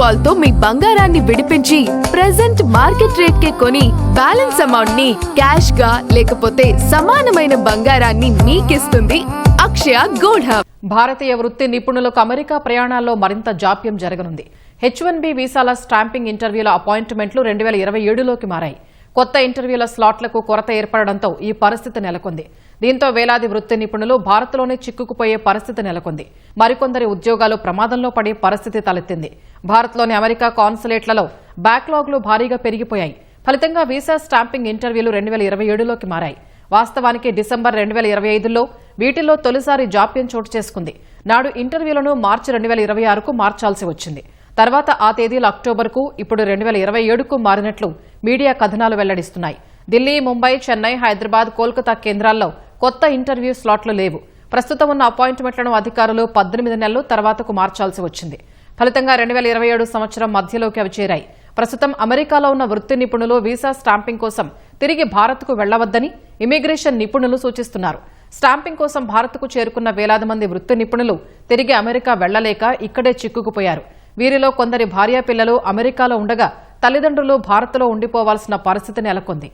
కాల్తో మీ బంగారాన్ని విడిపించి present market rate కే కొని బ్యాలెన్స్ అమౌంట్ని క్యాష్గా లేకపోతే సమానమైన బంగారాన్ని మీకిస్తుంది అక్షయ గోల్డ్ హబ్ భారతీయ వృత్తి నిపుణులకు అమెరికా ప్రయాణాల్లో మరింత జాప్యం జరగనుంది. హెచ్ వన్ బి వీసాల స్టాంపింగ్ ఇంటర్వ్యూల అపాయింట్మెంట్లు రెండు వేల ఇరవై ఏడులోకి మారాయి. కొత్త ఇంటర్వ్యూల స్లాట్లకు కొరత ఏర్పడడంతో ఈ పరిస్థితి నెలకొంది. దీంతో వేలాది వృత్తి నిపుణులు భారత్లోనే చిక్కుకుపోయే పరిస్థితి నెలకొంది. మరికొందరి ఉద్యోగాలు ప్రమాదంలో పడే పరిస్థితి తలెత్తింది. భారత్లోని అమెరికా కాన్సులేట్లలో బ్యాక్లాగ్లు భారీగా పెరిగిపోయాయి. ఫలితంగా వీసా స్టాంపింగ్ ఇంటర్వ్యూలు రెండు వేల ఇరవై ఏడులోకి మారాయి. వాస్తవానికి డిసెంబర్ రెండు వేల ఇరవై ఐదులో వీటిల్లో తొలిసారి జాప్యం చోటు చేసుకుంది. నాడు ఇంటర్వ్యూలను మార్చి రెండు వేల ఇరవై ఆరుకు మార్చాల్సి వచ్చింది. తర్వాత ఆ తేదీలు అక్టోబర్కు ఇప్పుడు రెండు వేల ఇరవై ఏడుకు మారినట్లు మీడియా కథనాలు వెల్లడిస్తున్నాయి. ఢిల్లీ ముంబై చెన్నై హైదరాబాద్ కోల్కతా కేంద్రాల్లో కొత్త ఇంటర్వ్యూ స్లాట్లు లేవు. ప్రస్తుతం ఉన్న అపాయింట్మెంట్లను అధికారులు పద్దెనిమిది నెలలు తర్వాతకు మార్చాల్సి వచ్చింది. ఫలితంగా రెండు వేల ఇరవై ఏడు సంవత్సరం మధ్యలోకి అవి చేరాయి. ప్రస్తుతం అమెరికాలో ఉన్న వృత్తి నిపుణులు వీసా స్టాంపింగ్ కోసం తిరిగి భారత్కు వెళ్ళవద్దని ఇమిగ్రేషన్ నిపుణులు సూచిస్తున్నారు. స్టాంపింగ్ కోసం భారత్కు చేరుకున్న వేలాది మంది వృత్తి నిపుణులు తిరిగి అమెరికా వెళ్ళలేక ఇక్కడే చిక్కుకుపోయారు. వీరిలో కొందరి భార్యా పిల్లలు అమెరికాలో ఉండగా తల్లిదండ్రులు భారత్లో ఉండిపోవాల్సిన పరిస్థితి నెలకొంది.